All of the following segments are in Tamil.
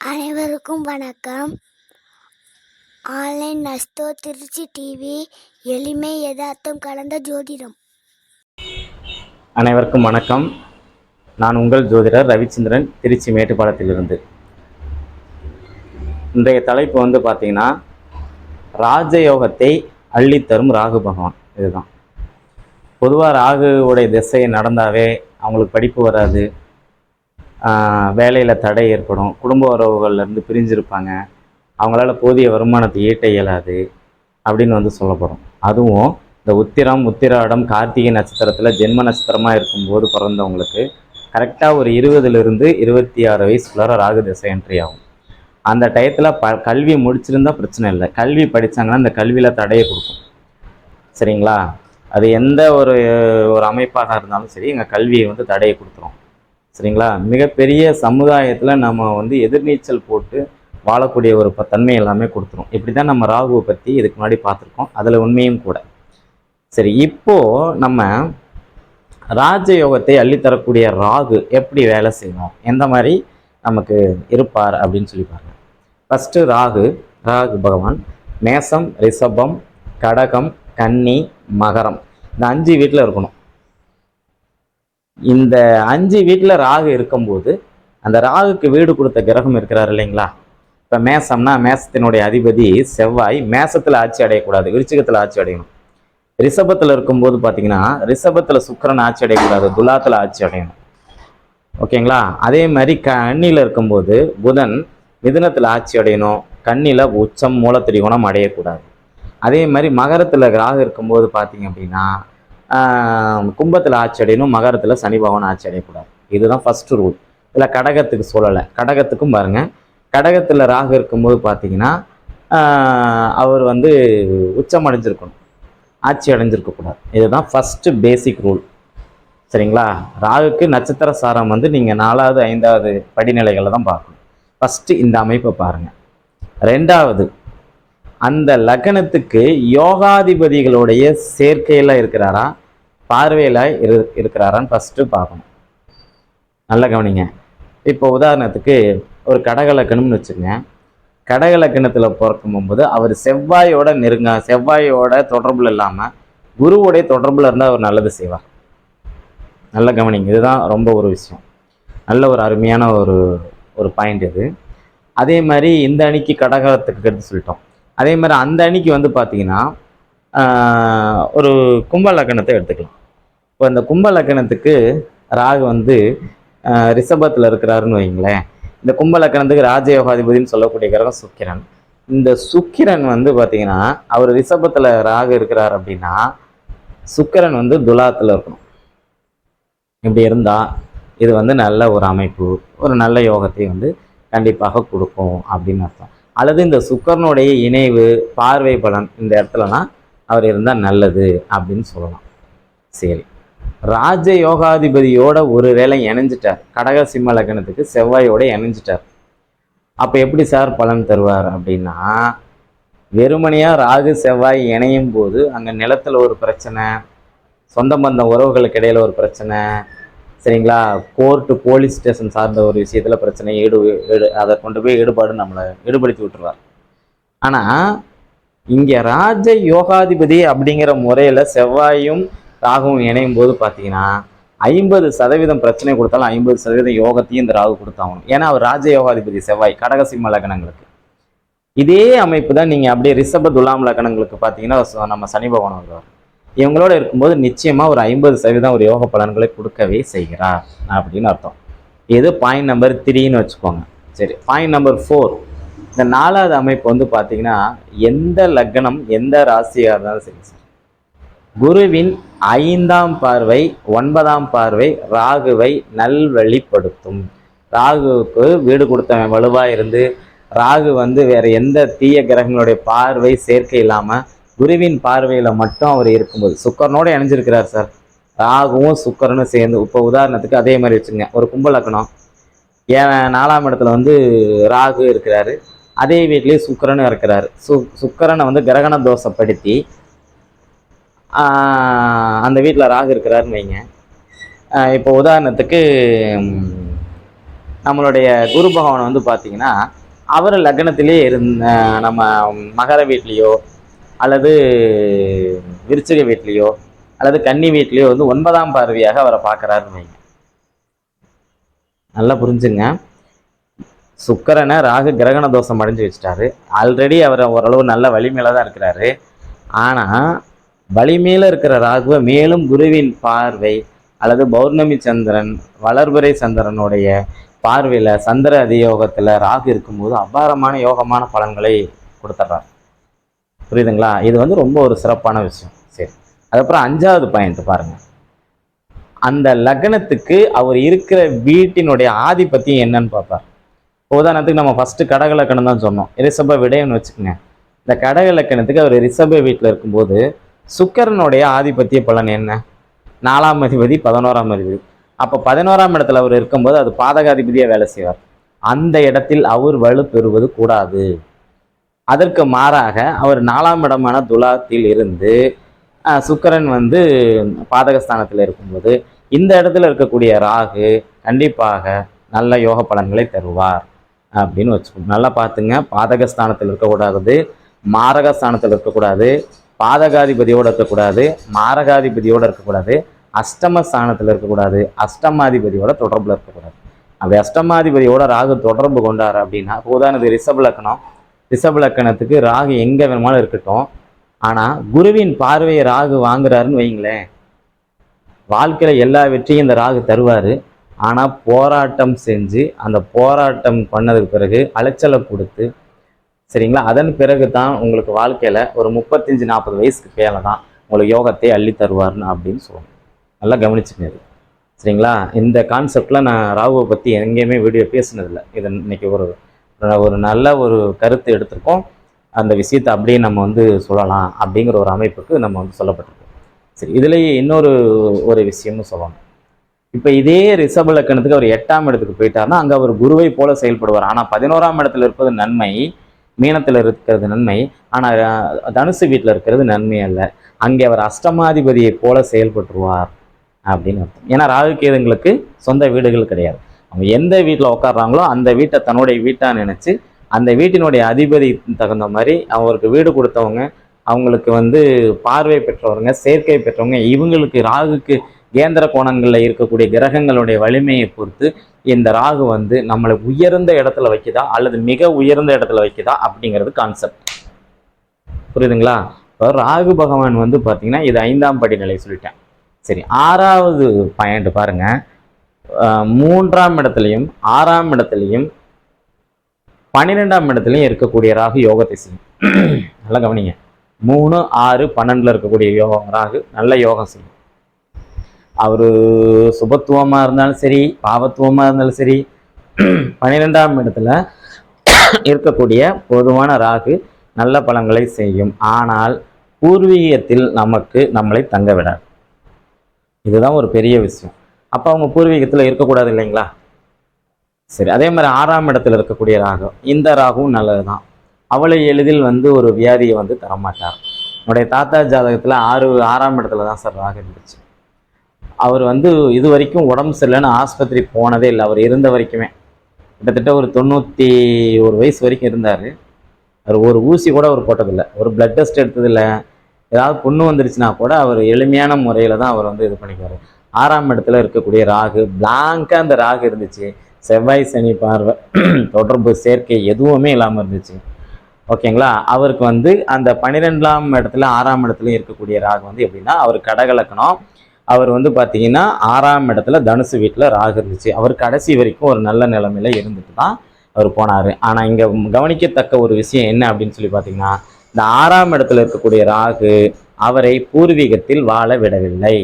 அனைவருக்கும் வணக்கம். ஆன்லைன் நஸ்தோ திருச்சி டிவி எளிமை யதார்த்தம் கலந்த ஜோதிடம். அனைவருக்கும் வணக்கம். நான் உங்கள் ஜோதிடர் ரவிச்சந்திரன் திருச்சி மேட்டுப்பாளையத்திலிருந்து. இன்றைய தலைப்பு வந்து பார்த்தீங்கன்னா ராஜயோகத்தை அள்ளித்தரும் ராகு பகவான். இதுதான். பொதுவாக ராகுவுடைய திசை நடந்தாவே அவங்களுக்கு படிப்பு வராது. வேலையில் தடை ஏற்படும். குடும்ப உறவுகள்லேருந்து பிரிஞ்சிருப்பாங்க. அவங்களால போதிய வருமானத்தை ஈட்ட இயலாது அப்படின்னு வந்து சொல்லப்படும். அதுவும் இந்த உத்திரம் உத்திராடம் கார்த்திகை நட்சத்திரத்தில் ஜென்ம நட்சத்திரமாக இருக்கும்போது பிறந்தவங்களுக்கு கரெக்டாக ஒரு இருபதுலேருந்து இருபத்தி ஆறு வயசுக்குள்ளார ராகு திசை என்ட்ரி ஆகும். அந்த டயத்தில் ப கல்வி முடிச்சிருந்தா பிரச்சனை இல்லை. கல்வி படித்தாங்கன்னா அந்த கல்வியில் தடையை கொடுக்கும். சரிங்களா? அது எந்த ஒரு ஒரு அமைப்பாக இருந்தாலும் சரி எங்கள் கல்வியை வந்து தடையை கொடுத்துரும். சரிங்களா? மிகப்பெரிய சமுதாயத்தில் நம்ம வந்து எதிர்நீச்சல் போட்டு வாழக்கூடிய ஒரு ப- தன்மை எல்லாமே கொடுத்துரும். இப்படி தான் நம்ம ராகுவை பற்றி இதுக்கு முன்னாடி பார்த்துருக்கோம். அதில் உண்மையும் கூட. சரி இப்போது நம்ம ராஜயோகத்தை அள்ளித்தரக்கூடிய ராகு எப்படி வேலை செய்யணும் எந்த மாதிரி நமக்கு இருப்பார் அப்படின்னு சொல்லி பாருங்க. ஃபஸ்ட்டு ராகு ராகு பகவான் மேசம் ரிஷபம் கடகம் கன்னி மகரம். இந்த அஞ்சு வீட்டில் இருக்கணும். இந்த அஞ்சு வீட்டில் ராகு இருக்கும்போது அந்த ராகுக்கு வீடு கொடுத்த கிரகம் இருக்கிறார் இல்லைங்களா? இப்போ மேசம்னா மேசத்தினுடைய அதிபதி செவ்வாய் மேசத்தில் ஆட்சி அடையக்கூடாது விருச்சிகத்தில் ஆட்சி அடையணும். ரிஷபத்தில் இருக்கும்போது பார்த்தீங்கன்னா ரிஷபத்தில் சுக்கிரன் ஆட்சி அடையக்கூடாது துலாத்தில் ஆட்சி அடையணும். ஓகேங்களா? அதே மாதிரி கண்ணியில் இருக்கும்போது புதன் மிதுனத்தில் ஆட்சி அடையணும் கண்ணியில் உச்சம் மூலத்திரிகோணம் அடையக்கூடாது. அதே மாதிரி மகரத்தில் ராகு இருக்கும்போது பார்த்தீங்க அப்படின்னா கும்பத்தில் ஆட்சி அடையணும் மகரத்தில் சனி பகவான் ஆட்சி அடையக்கூடாது இதுதான் ஃபஸ்ட்டு ரூல் இதில் கடகத்துக்கு சொல்லலை. கடகத்துக்கும் பாருங்க. கடகத்தில் ராகு இருக்கும்போது பார்த்தீங்கன்னா அவர் வந்து உச்சம் அடைஞ்சிருக்கணும் ஆட்சி அடைஞ்சிருக்கக்கூடாது. இதுதான் ஃபஸ்ட்டு பேசிக் ரூல் சரிங்களா? ராகுக்கு நட்சத்திர சாரம் வந்து நீங்கள் நாலாவது ஐந்தாவது படிநிலைகளை தான் பார்க்கணும். ஃபஸ்ட்டு இந்த அமைப்பை பாருங்கள் ரெண்டாவது அந்த லக்னத்துக்கு யோகாதிபதிகளுடைய சேர்க்கையில் இருக்கிறாரா? பார்வையில் இரு இருக்கிறாரான்னு ஃபஸ்ட்டு பார்க்கணும். நல்லா கவனிங்க. இப்போ உதாரணத்துக்கு ஒரு கடகலக்கணம்னு வச்சுங்க கடகலக்கணத்தில் பிறக்கும் போது அவர் செவ்வாயோட நெருங்க செவ்வாயோட தொடர்பில் இல்லாமல் குருவோடைய தொடர்பில் இருந்தால் அவர் நல்லது செய்வார். நல்ல கவனிங்க. இதுதான் ரொம்ப ஒரு விஷயம். நல்ல ஒரு அருமையான ஒரு ஒரு பாயிண்ட் இது. அதே மாதிரி இந்த அணிக்கு கடகத்துக்கு எடுத்து சொல்லிட்டோம். அதே மாதிரி அந்த அணிக்கு வந்து பார்த்திங்கன்னா ஒரு கும்ப லக்கணத்தை எடுத்துக்கலாம். இப்போ இந்த கும்ப லக்கணத்துக்கு ராகு வந்து ரிஷபத்தில் இருக்கிறாருன்னு வைங்களேன் இந்த கும்ப லக்கணத்துக்கு ராஜயோகாதிபதினு சொல்லக்கூடிய கிரகம் சுக்கிரன். இந்த சுக்கிரன் வந்து பார்த்தீங்கன்னா அவர் ரிஷபத்தில் ராகு இருக்கிறார் அப்படின்னா சுக்கிரன் வந்து துலாத்தில் இருக்கணும். இப்படி இருந்தால் இது வந்து நல்ல ஒரு அமைப்பு ஒரு நல்ல யோகத்தை வந்து கண்டிப்பாக கொடுக்கும் அப்படின்னு அர்த்தம். அல்லது இந்த சுக்கரனுடைய இணைவு பார்வை பலன் இந்த இடத்துலலாம் அவர் இருந்தால் நல்லது அப்படின்னு சொல்லலாம். சரி. ராஜ யோகாதிபதியோட ஒரு வேளை இணைஞ்சிட்டார். கடக சிம்ம லக்னத்துக்கு செவ்வாயோட இணைஞ்சிட்டார். அப்போ எப்படி சார் பலன் தருவார் அப்படின்னா வெறுமனையாக ராகு செவ்வாய் இணையும் போது அங்கே நிலத்தில் ஒரு பிரச்சனை சொந்த பந்த உறவுகளுக்கு இடையில் ஒரு பிரச்சனை சரிங்களா? கோர்ட்டு போலீஸ் ஸ்டேஷன் சார்ந்த ஒரு விஷயத்தில் பிரச்சனை ஈடு ஈடு அதை கொண்டு போய் ஈடுபாடு நம்மளை ஈடுபடுத்தி விட்டுருவார். ஆனால் இங்கே ராஜ யோகாதிபதி அப்படிங்கிற முறையில் செவ்வாயும் ராகுவும் இணையும் போது பார்த்தீங்கன்னா ஐம்பது சதவீதம் பிரச்சனை கொடுத்தாலும் ஐம்பது சதவீதம் யோகத்தையும் இந்த ராகு கொடுத்தாகணும். ஏன்னா அவர் ராஜ யோகாதிபதி செவ்வாய் கடகசிம்ம லக்னங்களுக்கு. இதே அமைப்பு தான் நீங்கள் அப்படியே ரிஷப துலாம் லக்னங்களுக்கு பார்த்தீங்கன்னா ச- நம்ம சனி பகவான் வருவார். இவங்களோட இருக்கும்போது நிச்சயமாக ஒரு ஐம்பது சதவீதம் ஒரு யோக பலன்களை கொடுக்கவே செய்கிறார் அப்படின்னு அர்த்தம். இது பாயிண்ட் நம்பர் த்ரீன்னு வச்சுக்கோங்க. சரி பாயிண்ட் நம்பர் ஃபோர் இந்த நாலாவது அமைப்பு வந்து பார்த்தீங்கன்னா எந்த லக்னம் எந்த ராசியாக இருந்தாலும் சரி சார். குருவின் ஐந்தாம் பார்வை ஒன்பதாம் பார்வை ராகுவை நல்வழிப்படுத்தும். ராகுவுக்கு வீடு கொடுத்தவன் வலுவாக இருந்து ராகு வந்து வேற எந்த தீய கிரகங்களுடைய பார்வை சேர்க்கை இல்லாமல் குருவின் பார்வையில் மட்டும் அவர் இருக்கும்போது சுக்கரனோடு இணைஞ்சிருக்கிறார் சார். ராகுவும் சுக்கரனும் சேர்ந்து இப்போ உதாரணத்துக்கு அதே மாதிரி வச்சுங்க ஒரு கும்பலக்கணம் ஏன் நாலாம் இடத்துல வந்து ராகு இருக்கிறாரு. அதே வீட்லேயே சுக்கரனும் இருக்கிறார். சு சுக்கரனை வந்து கிரகண தோஷப்படுத்தி அந்த வீட்டில் ராகு இருக்கிறாருன்னு வைங்க. இப்போ உதாரணத்துக்கு நம்மளுடைய குரு பகவான் வந்து பார்த்தீங்கன்னா அவர் லக்னத்திலே இருந்த நம்ம மகர வீட்லேயோ அல்லது விருச்சிக வீட்லேயோ அல்லது கன்னி வீட்லேயோ வந்து ஒன்பதாம் பார்வையாக அவரை பார்க்குறாருன்னு வைங்க. நல்லா புரிஞ்சுங்க. சுக்கரனை ராகு கிரகண தோஷம் அடைஞ்சு வச்சிட்டாரு. ஆல்ரெடி அவர் ஓரளவு நல்ல வலிமையில தான் இருக்கிறாரு. ஆனால் வலிமையில் இருக்கிற ராகுவை மேலும் குருவின் பார்வை அல்லது பௌர்ணமி சந்திரன் வளர்புரை சந்திரனுடைய பார்வையில் சந்திர அதியோகத்தில் ராகு இருக்கும்போது அபாரமான யோகமான பலன்களை கொடுத்துட்றார். புரியுதுங்களா? இது வந்து ரொம்ப ஒரு சிறப்பான விஷயம். சரி. அதுக்கப்புறம் அஞ்சாவது பாயிண்ட் பாருங்கள் அந்த லக்னத்துக்கு அவர் இருக்கிற வீட்டினுடைய ஆதிபத்தியம் என்னன்னு பார்ப்பார். உதாரணத்துக்கு நம்ம ஃபஸ்ட்டு கடகலக்கணம் தான் சொன்னோம். ரிஷப விடயம்னு வச்சுக்கோங்க. இந்த கடகலக்கணத்துக்கு அவர் ரிஷப வீட்டில் இருக்கும்போது சுக்கரனுடைய ஆதிபத்திய பலன் என்ன? நாலாம் அதிபதி பதினோராம் அதிபதி. அப்போ பதினோராம் இடத்துல அவர் இருக்கும்போது அது பாதகாதிபதியாக வேலை செய்வார். அந்த இடத்தில் அவர் வலு பெறுவது கூடாது. அதற்கு மாறாக அவர் நாலாம் இடமான துலாத்தில் இருந்து சுக்கரன் வந்து பாதகஸ்தானத்தில் இருக்கும்போது இந்த இடத்துல இருக்கக்கூடிய ராகு கண்டிப்பாக நல்ல யோக பலன்களை தருவார். அப்படின்னு வச்சுக்கணும் நல்லா பார்த்துங்க. பாதகஸ்தானத்தில் இருக்கக்கூடாது. மாரகஸ்தானத்தில் இருக்கக்கூடாது. பாதகாதிபதியோடு இருக்கக்கூடாது. மாரகாதிபதியோடு இருக்கக்கூடாது. அஷ்டம ஸ்தானத்தில் இருக்கக்கூடாது. அஷ்டமாதிபதியோட தொடர்பில் இருக்கக்கூடாது. அப்படி அஷ்டமாதிபதியோட ராகு தொடர்பு கொண்டார் அப்படின்னா இப்போ உதாரணத்துக்கு ரிஷப் லக்கணம். ரிஷப் லக்கணத்துக்கு ராகு எங்கே வேணுமாலும் இருக்கட்டும். ஆனால் குருவின் பார்வையை ராகு வாங்குறாருன்னு வைங்களேன். வாழ்க்கையில் எல்லா வெற்றியும் இந்த ராகு தருவார். ஆனால் போராட்டம் செஞ்சு அந்த போராட்டம் பண்ணதுக்கு பிறகு அலைச்சலை கொடுத்து சரிங்களா? அதன் பிறகு தான் உங்களுக்கு வாழ்க்கையில் ஒரு முப்பத்தஞ்சு நாற்பது வயசுக்கு மேலே தான் உங்களுக்கு யோகத்தை அள்ளி தருவார்னு அப்படின்னு சொல்லணும். நல்லா கவனிச்சுங்க இது. சரிங்களா? இந்த கான்செப்டில் நான் ராகுவை பற்றி எங்கேயுமே வீடியோ பேசினதில்லை. இது இன்றைக்கி ஒரு ஒரு நல்ல ஒரு கருத்து எடுத்திருக்கோம். அந்த விஷயத்தை அப்படியே நம்ம வந்து சொல்லலாம் அப்படிங்கிற ஒரு அமைப்புக்கு நம்ம வந்து சொல்லப்பட்டிருக்கோம். சரி இதுலேயே இன்னொரு ஒரு விஷயம்னு சொல்லணும். இப்போ இதே ரிஷப லக்கணத்துக்கு அவர் எட்டாம் இடத்துக்கு போயிட்டாருன்னா அங்கே அவர் குருவை போல செயல்படுவார். ஆனால் பதினோராம் இடத்துல இருப்பது நன்மை மீனத்தில் இருக்கிறது நன்மை ஆனால் தனுசு வீட்டில் இருக்கிறது நன்மை அல்ல. அங்கே அவர் அஷ்டமாதிபதியை போல செயல்பட்டுருவார் அப்படின்னு அர்த்தம். ஏன்னா ராகுகேதுங்களுக்கு சொந்த வீடுகள் கிடையாது. அவங்க எந்த வீட்டில் உட்கார்றாங்களோ அந்த வீட்டை தன்னுடைய வீட்டாக நினச்சி அந்த வீட்டினுடைய அதிபதி தகுந்த மாதிரி அவருக்கு வீடு கொடுத்தவங்க அவங்களுக்கு வந்து பார்வை பெற்றவங்க சேர்க்கை பெற்றவங்க இவங்களுக்கு ராகுக்கு கேந்திர கோணங்களில் இருக்கக்கூடிய கிரகங்களுடைய வலிமையை பொறுத்து இந்த ராகு வந்து நம்மளை உயர்ந்த இடத்துல வைக்குதா அல்லது மிக உயர்ந்த இடத்துல வைக்குதா அப்படிங்கிறது கான்செப்ட் புரியுதுங்களா? இப்போ ராகு பகவான் வந்து பார்த்தீங்கன்னா இது ஐந்தாம் படிநிலை சொல்லிட்டேன் சரி ஆறாவது பாயிண்ட் பாருங்க. மூன்றாம் இடத்துலையும் ஆறாம் இடத்துலையும் பன்னிரெண்டாம் இடத்துலையும் இருக்கக்கூடிய ராகு யோகத்தை செய்யும் நல்லா கவனிங்க. மூணு ஆறு பன்னெண்டுல இருக்கக்கூடிய யோகம் ராகு நல்ல யோகம் செய்யும் அவர் சுபத்துவமாக இருந்தாலும் சரி பாவத்துவமாக இருந்தாலும் சரி பன்னிரெண்டாம் இடத்துல இருக்கக்கூடிய பொதுவான ராகு நல்ல பலன்களை செய்யும். ஆனால் பூர்வீகத்தில் நமக்கு நம்மளை தங்க விடாது. இதுதான் ஒரு பெரிய விஷயம். அப்போ அவங்க பூர்வீகத்தில் இருக்கக்கூடாது இல்லைங்களா? சரி அதே மாதிரி ஆறாம் இடத்துல இருக்கக்கூடிய ராகு இந்த ராகுவும் நல்லது தான் அவளை எளிதில் வந்து ஒரு வியாதியை வந்து தரமாட்டார். என்னுடைய தாத்தா ஜாதகத்தில் ஆறு ஆறாம் இடத்துல தான் சார் ராகு இருந்துச்சு. அவர் வந்து இது வரைக்கும் உடம்பு சரியில்லைன்னு ஆஸ்பத்திரி போனதே இல்லை. அவர் இருந்த வரைக்குமே. கிட்டத்தட்ட ஒரு தொண்ணூற்றி ஒரு வயசு வரைக்கும் இருந்தார். அவர் ஒரு ஊசி கூட அவர் போட்டதில்லை. ஒரு பிளட் டெஸ்ட் எடுத்ததில்ல. ஏதாவது புண்ணு வந்துருச்சுன்னா கூட அவர் எளிமையான முறையில் தான் அவர் வந்து இது பண்ணிக்குவார் ஆறாம் இடத்துல இருக்கக்கூடிய ராகு பிளாங்காக அந்த ராகு இருந்துச்சு. செவ்வாய் சனி பார்வை தொடர்பு சேர்க்கை எதுவுமே இல்லாமல் இருந்துச்சு. ஓகேங்களா? அவருக்கு வந்து அந்த பன்னிரெண்டாம் இடத்துல ஆறாம் இடத்துலையும் இருக்கக்கூடிய ராகு வந்து எப்படின்னா அவர் கடகலக்கணம் அவர் வந்து பார்த்தீங்கன்னா ஆறாம் இடத்துல தனுசு வீட்டில் ராகு இருந்துச்சு. அவர் கடைசி வரைக்கும் ஒரு நல்ல நிலைமையில இருந்துட்டு தான் அவர் போனார். ஆனால் இங்கே கவனிக்கத்தக்க ஒரு விஷயம் என்ன அப்படின்னு சொல்லி பார்த்தீங்கன்னா இந்த ஆறாம் இடத்துல இருக்கக்கூடிய ராகு அவரை பூர்வீகத்தில் வாழ விடவில்லை.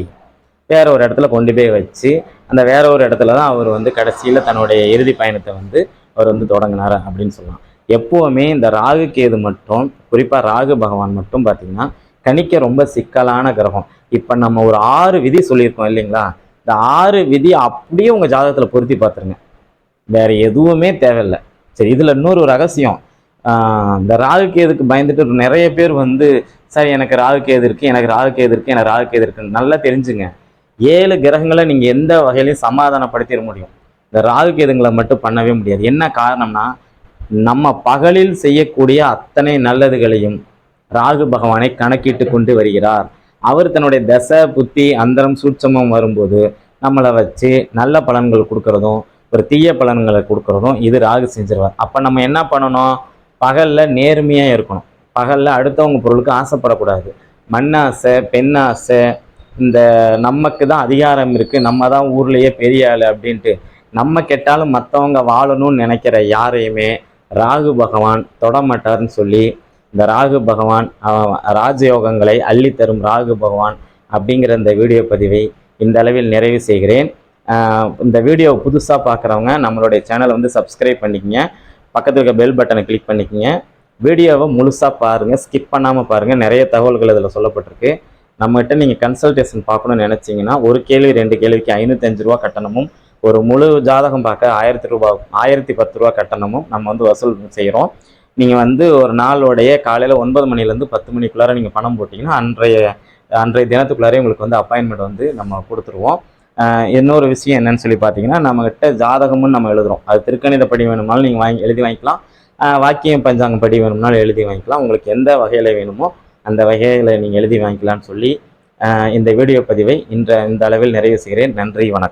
வேற ஒரு இடத்துல கொண்டு போய் வச்சு அந்த வேற ஒரு இடத்துல தான் அவர் வந்து கடைசியில் தன்னுடைய இறுதி பயணத்தை வந்து அவர் வந்து தொடங்கினார் அப்படின்னு சொல்லலாம். எப்போவுமே இந்த ராகு கேது மட்டும் குறிப்பாக ராகு பகவான் மட்டும் பார்த்தீங்கன்னா கணிக்க ரொம்ப சிக்கலான கிரகம். இப்போ நம்ம ஒரு ஆறு விதி சொல்லியிருக்கோம் இல்லைங்களா? இந்த ஆறு விதி அப்படியே உங்கள் ஜாதகத்தில் பொருத்தி பார்த்துருங்க. வேற எதுவுமே தேவையில்லை. சரி இதில் இன்னொரு ரகசியம். இந்த ராகு கேதுக்கு பயந்துட்டு நிறைய பேர் வந்து சார் எனக்கு ராகு கேது எனக்கு ராகு கேது எனக்கு ராகு கேது இருக்குன்னு. நல்லா தெரிஞ்சுங்க. ஏழு கிரகங்களை நீங்கள் எந்த வகையிலையும் சமாதானப்படுத்திட முடியும். இந்த ராகு கேதுங்களை மட்டும் பண்ணவே முடியாது. என்ன காரணம்னா நம்ம பகலில் செய்யக்கூடிய அத்தனை நல்லதுகளையும் ராகு பகவானை கணக்கிட்டு கொண்டு வருகிறார். அவர் தன்னுடைய தசை புத்தி அந்தரம் சூட்சமம் வரும்போது நம்மளை வச்சு நல்ல பலன்கள் கொடுக்கறதும் ஒரு தீய பலன்களை கொடுக்கறதும் இது ராகு செஞ்சிருவார். அப்போ நம்ம என்ன பண்ணணும்? பகலில் நேர்மையாக இருக்கணும். பகலில் அடுத்தவங்க பொருளுக்கு ஆசைப்படக்கூடாது. மண்ணாசை பெண்ணாசை இந்த நமக்கு தான் அதிகாரம் இருக்குது நம்ம தான் ஊர்லேயே பெரிய ஆள் அப்படின்ட்டு நம்ம கெட்டாலும் மற்றவங்க வாழணும்னு நினைக்கிற யாரையுமே ராகு பகவான் தொடமாட்டார்னு சொல்லி இந்த ராகு பகவான் ராஜயோகங்களை ராஜயோகங்களை அள்ளித்தரும் ராகு பகவான் அப்படிங்கிற இந்த வீடியோ பதிவை இந்த அளவில் நிறைவு செய்கிறேன். இந்த வீடியோவை புதுசாக பார்க்குறவங்க நம்மளுடைய சேனலை வந்து சப்ஸ்கிரைப் பண்ணிக்கங்க. பக்கத்தில் இருக்க பெல் பட்டனை கிளிக் பண்ணிக்கங்க. வீடியோவை முழுசாக பாருங்கள் ஸ்கிப் பண்ணாமல் பாருங்கள் நிறைய தகவல்கள் இதில் சொல்லப்பட்டிருக்கு. நம்மகிட்ட நீங்கள் கன்சல்டேஷன் பார்க்கணும்னு நினச்சிங்கன்னா ஒரு கேள்வி ரெண்டு கேள்விக்கு ஐநூற்றஞ்சு ரூபா கட்டணமும் ஒரு முழு ஜாதகம் பார்க்க ஆயிரத்தி ரூபா ஆயிரத்தி பத்து ரூபா கட்டணமும் நம்ம வந்து வசூல் செய்கிறோம் நீங்கள் வந்து ஒரு நாளோடைய காலையில் ஒன்பது மணிலேருந்து பத்து மணிக்குள்ளார நீங்கள் பணம் போட்டிங்கன்னா அன்றைய அன்றைய தினத்துக்குள்ளாரே உங்களுக்கு வந்து அப்பாயின்மெண்ட் வந்து நம்ம கொடுத்துருவோம். இன்னொரு விஷயம் என்னன்னு சொல்லி பார்த்தீங்கன்னா நம்மக்கிட்ட ஜாதகமும் நம்ம எழுதுகிறோம் அது திருக்கணித படி வேணும்னாலும் நீங்கள் வாங்கி எழுதி வாங்கிக்கலாம். வாக்கியம் பஞ்சாங்கம் படி வேணும்னாலும் எழுதி வாங்கிக்கலாம். உங்களுக்கு எந்த வகையில் வேணுமோ அந்த வகையில் நீங்கள் எழுதி வாங்கிக்கலாம்னு சொல்லி இந்த வீடியோ பதிவை இன்ற இந்த அளவில் நிறைவு செய்கிறேன். நன்றி வணக்கம்.